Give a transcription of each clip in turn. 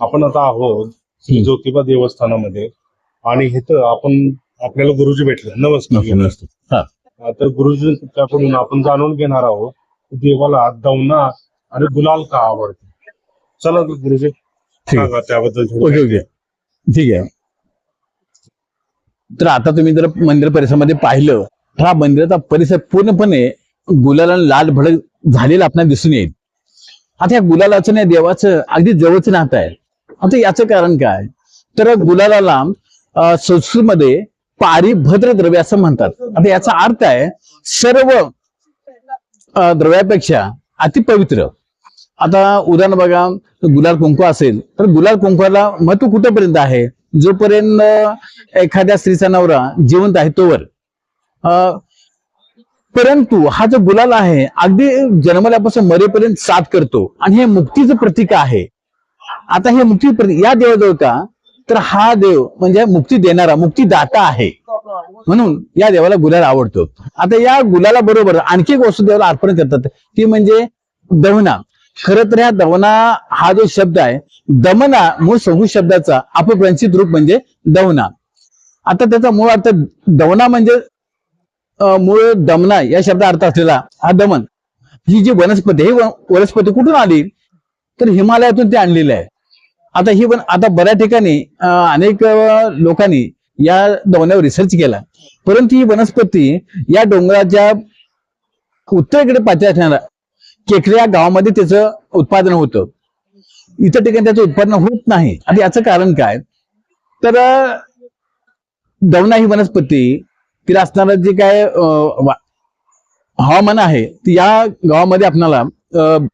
आपण आता आहोत ज्योतिबा देवस्थानामध्ये. आणि इथं आपण आपल्याला गुरुजी भेटले. नमस्कार. तर गुरुजींच्याकडून आपण जाणून घेणार आहोत देवाला दवना आणि गुलाल का आवडते? चला गुरुजी त्याबद्दल ठीक आहे. तर आता तुम्ही जर मंदिर परिसरामध्ये पाहिलं तर हा मंदिराचा परिसर पूर्णपणे गुलाला लाल भडक झालेला आपल्याला दिसून येईल. आता या गुलालाचं नाही देवाचं अगदी जवळचं नातं आहे. आता याचं कारण काय? तर गुलालाला अं, संस्कृतमध्ये पारिभद्र द्रव्य असं म्हणतात. आता याचा अर्थ आहे सर्व द्रव्यापेक्षा अतिपवित्र. आता उदाहरण बघा गुलाल कुंकू असेल तर गुलाल कुंकूला महत्त्व कुठेपर्यंत आहे? जोपर्यंत एखाद्या स्त्रीचा नवरा जिवंत आहे तोवर. अं, परंतु हा जो गुलाल आहे अगदी जन्मल्यापासून मरेपर्यंत साथ करतो. आणि हे मुक्तीचं प्रतीक आहे. आता हे मुक्ती प्रतीक या देवाजवळ का? तर हा देव म्हणजे मुक्ती देणारा मुक्तीदाता आहे. म्हणून या देवाला गुलाल आवडतो. आता या गुलाला बरोबर आणखी एक वस्तू देवाला अर्पण करतात ती म्हणजे दवना खर तर ह्या दवना हा जो शब्द आहे दमना मूळ संस्कृत शब्दाचा अपभ्रंशित रूप म्हणजे दवना आता त्याचा मूळ अर्थ दवना म्हणजे मूळ दमना या शब्दा अर्थ असलेला हा दमन. ही जी वनस्पती ही वनस्पती कुठून आली? तर हिमालयातून ते आणलेली आहे. आता ही वन आता बऱ्याच ठिकाणी अनेक लोकांनी या दवण्यावर रिसर्च केला. परंतु ही वनस्पती या डोंगराच्या उत्तरेकडे पात्र असणाऱ्या केकरे या गावामध्ये त्याचं उत्पादन होतं. इतर ठिकाणी त्याचं उत्पादन होत नाही. आता याचं कारण काय? तर अं, दवना ही वनस्पती तिला असणारं जे काय हवामान आहे या गावामध्ये आपणाला अं,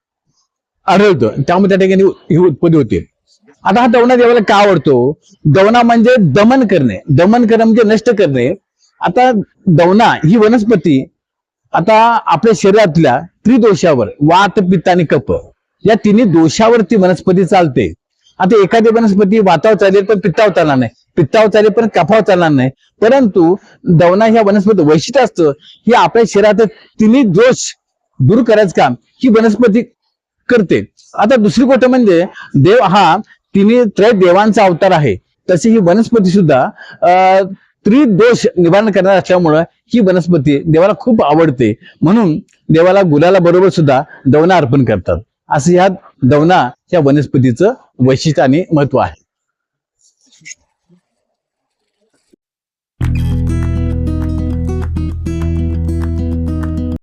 आढळतं. त्यामुळे त्या ठिकाणी ही उत्पत्ती होते. आता हा दवना देवाला का आवडतो? दवना म्हणजे दमन करणे. दमन करणे म्हणजे नष्ट करणे. आता दवना ही वनस्पती आता आपल्या शरीरातल्या त्रिदोषावर वात पित्त आणि कप या तिन्ही दोषावर ती वनस्पती चालते. आता एखादी वनस्पती वातावर चालेल पण पित्तावर चालणार नाही. पित्तावर चालेल पण कफावर चालणार नाही. परंतु दवना ह्या वनस्पती वैशिष्ट्य असतं ही आपल्या शरीरात तिन्ही दोष दूर करायचं काम ही वनस्पती करते. आता दुसरी गोष्ट म्हणजे देव हा तिन्ही त्रय देवांचा अवतार आहे. तशी ही वनस्पती सुद्धा अं, त्रिदोष निवारण करणार असल्यामुळं ही वनस्पती देवाला खूप आवडते. म्हणून देवाला गुलाला बरोबर सुद्धा दवना अर्पण करतात. असं ह्या दवना या वनस्पतीचं वैशिष्ट्य आणि महत्त्व आहे.